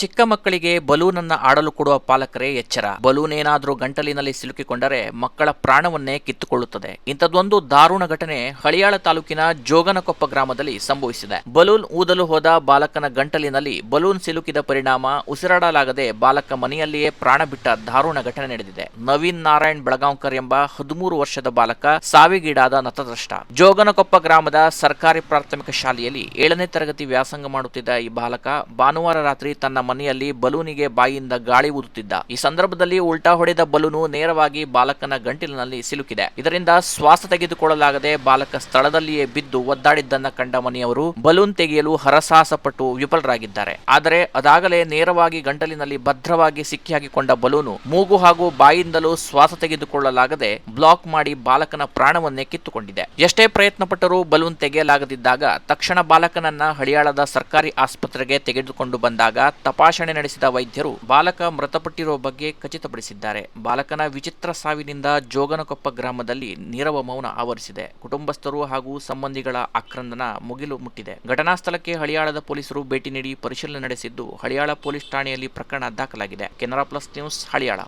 ಚಿಕ್ಕ ಮಕ್ಕಳಿಗೆ ಬಲೂನ್ ಅನ್ನ ಆಡಲು ಕೊಡುವ ಪಾಲಕರೇ ಎಚ್ಚರ. ಬಲೂನ್ ಏನಾದರೂ ಗಂಟಲಿನಲ್ಲಿ ಸಿಲುಕಿಕೊಂಡರೆ ಮಕ್ಕಳ ಪ್ರಾಣವನ್ನೇ ಕಿತ್ತುಕೊಳ್ಳುತ್ತದೆ. ಇಂಥದ್ದೊಂದು ದಾರುಣ ಘಟನೆ ಹಳಿಯಾಳ ತಾಲೂಕಿನ ಜೋಗನಕೊಪ್ಪ ಗ್ರಾಮದಲ್ಲಿ ಸಂಭವಿಸಿದೆ. ಬಲೂನ್ ಊದಲು ಹೋದ ಬಾಲಕನ ಗಂಟಲಿನಲ್ಲಿ ಬಲೂನ್ ಸಿಲುಕಿದ ಪರಿಣಾಮ ಉಸಿರಾಡಲಾಗದೆ ಬಾಲಕ ಮನೆಯಲ್ಲಿಯೇ ಪ್ರಾಣ ಬಿಟ್ಟ ದಾರುಣ ಘಟನೆ ನಡೆದಿದೆ. ನವೀನ್ ನಾರಾಯಣ್ ಬೆಳಗಾಂವ್ಕರ್ ಎಂಬ ಹದಿಮೂರು ವರ್ಷದ ಬಾಲಕ ಸಾವಿಗೀಡಾದ ನತದೃಷ್ಟ. ಜೋಗನಕೊಪ್ಪ ಗ್ರಾಮದ ಸರ್ಕಾರಿ ಪ್ರಾಥಮಿಕ ಶಾಲೆಯಲ್ಲಿ ಏಳನೇ ತರಗತಿ ವ್ಯಾಸಂಗ ಮಾಡುತ್ತಿದ್ದ ಈ ಬಾಲಕ ಭಾನುವಾರ ರಾತ್ರಿ ತನ್ನ ಮನೆಯಲ್ಲಿ ಬಲೂನಿಗೆ ಬಾಯಿಯಿಂದ ಗಾಳಿ ಊದುತ್ತಿದ್ದ. ಈ ಸಂದರ್ಭದಲ್ಲಿ ಉಲ್ಟಾ ಹೊಡೆದ ಬಲೂನು ನೇರವಾಗಿ ಬಾಲಕನ ಗಂಟಿಲಿನಲ್ಲಿ ಸಿಲುಕಿದೆ. ಇದರಿಂದ ಶ್ವಾಸ ತೆಗೆದುಕೊಳ್ಳಲಾಗದೆ ಬಾಲಕ ಸ್ಥಳದಲ್ಲಿಯೇ ಬಿದ್ದು ಒದ್ದಾಡಿದ್ದನ್ನ ಕಂಡ ಮನೆಯವರು ಬಲೂನ್ ತೆಗೆಯಲು ಹರಸಾಹಸ ಪಟ್ಟು ವಿಫಲರಾಗಿದ್ದಾರೆ. ಆದರೆ ಅದಾಗಲೇ ನೇರವಾಗಿ ಗಂಟಲಿನಲ್ಲಿ ಭದ್ರವಾಗಿ ಸಿಕ್ಕಿಹಾಕಿಕೊಂಡ ಬಲೂನು ಮೂಗು ಹಾಗೂ ಬಾಯಿಂದಲೂ ಶ್ವಾಸ ತೆಗೆದುಕೊಳ್ಳಲಾಗದೆ ಬ್ಲಾಕ್ ಮಾಡಿ ಬಾಲಕನ ಪ್ರಾಣವನ್ನೇ ಕಿತ್ತುಕೊಂಡಿದೆ. ಎಷ್ಟೇ ಪ್ರಯತ್ನ ಪಟ್ಟರೂ ಬಲೂನ್ ತೆಗೆಯಲಾಗದಿದ್ದಾಗ ತಕ್ಷಣ ಬಾಲಕನನ್ನ ಹಳಿಯಾಳದ ಸರ್ಕಾರಿ ಆಸ್ಪತ್ರೆಗೆ ತೆಗೆದುಕೊಂಡು ಬಂದಾಗ ತಪಾಸಣೆ ನಡೆಸಿದ ವೈದ್ಯರು ಬಾಲಕ ಮೃತಪಟ್ಟಿರುವ ಬಗ್ಗೆ ಖಚಿತಪಡಿಸಿದ್ದಾರೆ. ಬಾಲಕನ ವಿಚಿತ್ರ ಸಾವಿನಿಂದ ಜೋಗನಕೊಪ್ಪ ಗ್ರಾಮದಲ್ಲಿ ನೀರವ ಮೌನ ಆವರಿಸಿದೆ. ಕುಟುಂಬಸ್ಥರು ಹಾಗೂ ಸಂಬಂಧಿಗಳ ಆಕ್ರಂದನ ಮುಗಿಲು ಮುಟ್ಟಿದೆ. ಘಟನಾ ಸ್ಥಳಕ್ಕೆ ಹಳಿಯಾಳದ ಪೊಲೀಸರು ಭೇಟಿ ನೀಡಿ ಪರಿಶೀಲನೆ ನಡೆಸಿದ್ದು, ಹಳಿಯಾಳ ಪೊಲೀಸ್ ಠಾಣೆಯಲ್ಲಿ ಪ್ರಕರಣ ದಾಖಲಾಗಿದೆ. Canara plus news Haliyal.